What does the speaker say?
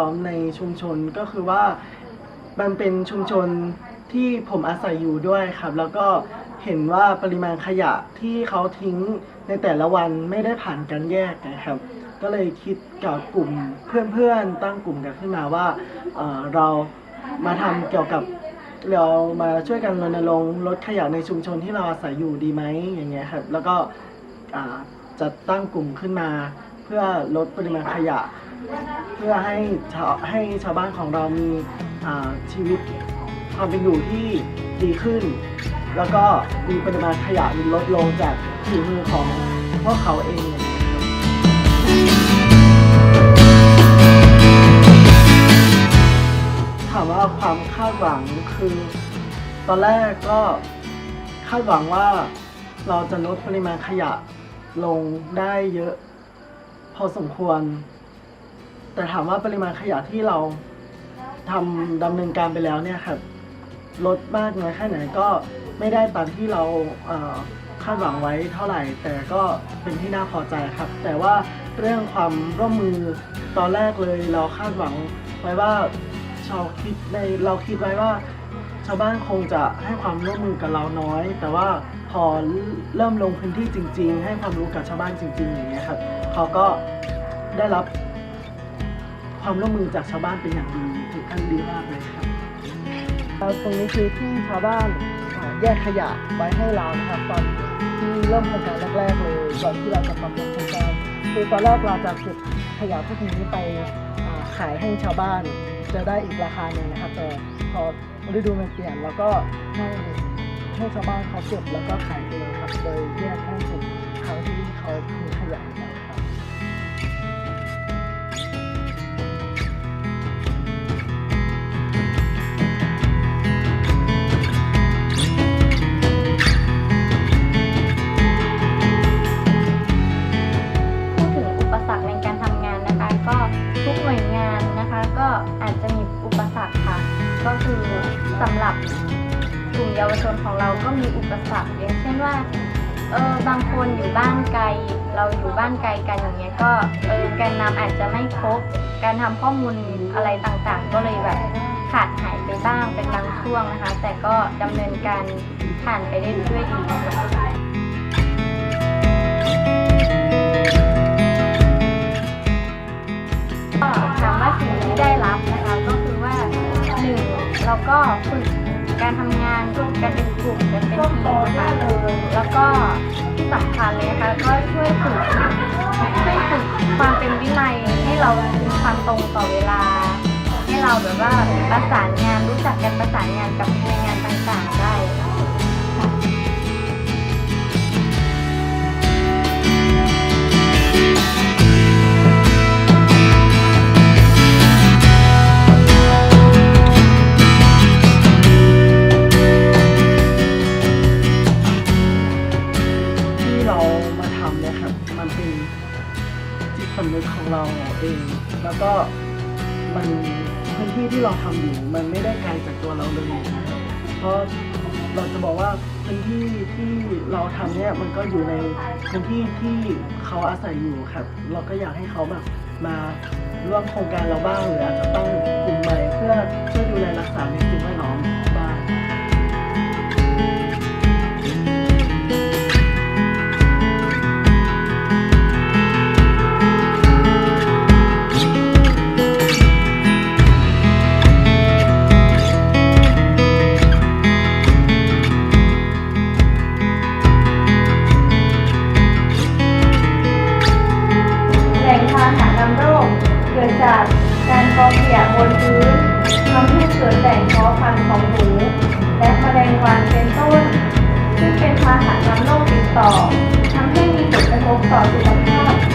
ล้อมในชุมชนก็คือว่ามันเป็นชุมชนที่ผมอาศัยอยู่ด้วยครับ แล้วก็เห็นว่าปริมาณขยะที่เขาทิ้งในแต่ละวันไม่ได้ผ่านการแยกนะครับ ก็เลยคิดกับกลุ่มเพื่อนๆตั้งกลุ่มกันขึ้นมาว่าเเรามาทำเกี่ยวกับเรามาช่วยกันรณรงค์ลดขยะในชุมชนที่เราอาศัยอยู่ดีไหมอย่างเงี้ยครับแล้วก็จัดตั้งกลุ่มขึ้นมา เพื่อลดปริมาณขยะ เพื่อให้ชาวให้ชาวบ้านของเรามีอ่าชีวิตความเป็นอยู่ที่ดีขึ้น แล้วก็มีปริมาณขยะลดลงจากฝีมือของพวกเขาเอง ถามว่าความคาดหวังคือ ตอนแรกก็คาดหวังว่าเราจะลดปริมาณขยะลงได้เยอะ พอสมควร แต่ถามว่าปริมาณขยะที่เราทำดำเนินการไปแล้วเนี่ยครับลดมากน้อยแค่ไหนก็ไม่ได้ตามที่เราคาดหวังไว้เท่าไหร่ แต่ก็เป็นที่น่าพอใจครับ แต่ว่าเรื่องความร่วมมือตอนแรกเลยเราคาดหวังไว้ว่าชาวคิดในเราคิดไว้ว่า ชาวบ้านคงจะให้ความร่วมมือกับเราน้อย แต่ว่าพอเริ่มลงพื้นที่จริง ๆ ให้ความรู้กับชาวบ้านจริง ๆ อย่างเงี้ยครับเขาก็ได้รับ ความร่วมมือจากชาวบ้านเป็นอย่างดีถึงขั้นดีมากเลยครับตรงนี้คือที่ชาวบ้านแยกขยะไว้ให้เรานะครับตอนที่เริ่มโครงการแรกๆเลยก่อนที่เราจะปรับปรุงโครงการคือตอนแรกเราจะเก็บขยะพวกนี้ไปขายให้ชาวบ้านจะได้อีกราคาหนึ่งนะครับแต่พอฤดูมันเปลี่ยนแล้วก็ให้ให้ชาวบ้านเขาเก็บแล้วก็ขายเองครับโดยแยกให้ถึงเขาที่เขามีขยะนะครับ อาจจะมีอุปสรรคค่ะ ก็คือสำหรับกลุ่มเยาวชนของเราก็มีอุปสรรคอย่างเช่นว่าเออบางคนอยู่บ้านไกล เราอยู่บ้านไกลกันอย่างเงี้ยก็เออการนำอาจจะไม่ครบ การทำข้อมูลอะไรต่างๆ ก็เลยแบบขาดหายไปบ้างเป็นบางช่วงนะคะ แต่ก็ดำเนินการผ่านไปได้ด้วยดีค่ะ แล้วก็ฝึกการทำงานร่วมกันเป็นกลุ่มกันเป็นทีมนะคะแล้วก็ที่สำคัญเลยนะคะก็ช่วยฝึกช่วยฝึกความเป็นวินัยให้เรามีความตรงต่อเวลา ให้เราแบบว่าประสานงานรู้จักกันประสานงานกับหน่วยงาน มันเป็นจิตสำนึกของเราเอง แล้วก็มันพื้นที่ที่เราทำอยู่มันไม่ได้ไกลจากตัวเราเลย เพราะเราจะบอกว่าพื้นที่ที่เราทำเนี่ยมันก็อยู่ในพื้นที่ที่เขาอาศัยอยู่ครับ เราก็อยากให้เขาแบบมาร่วมโครงการเราบ้างหรืออาจจะตั้งกลุ่มใหม่เพื่อช่วยดูแลรักษาใน และแมลงวันเป็นต้น ซึ่งเป็นพาหะนำโรคติดต่อทำให้มีผลกระทบต่อสุข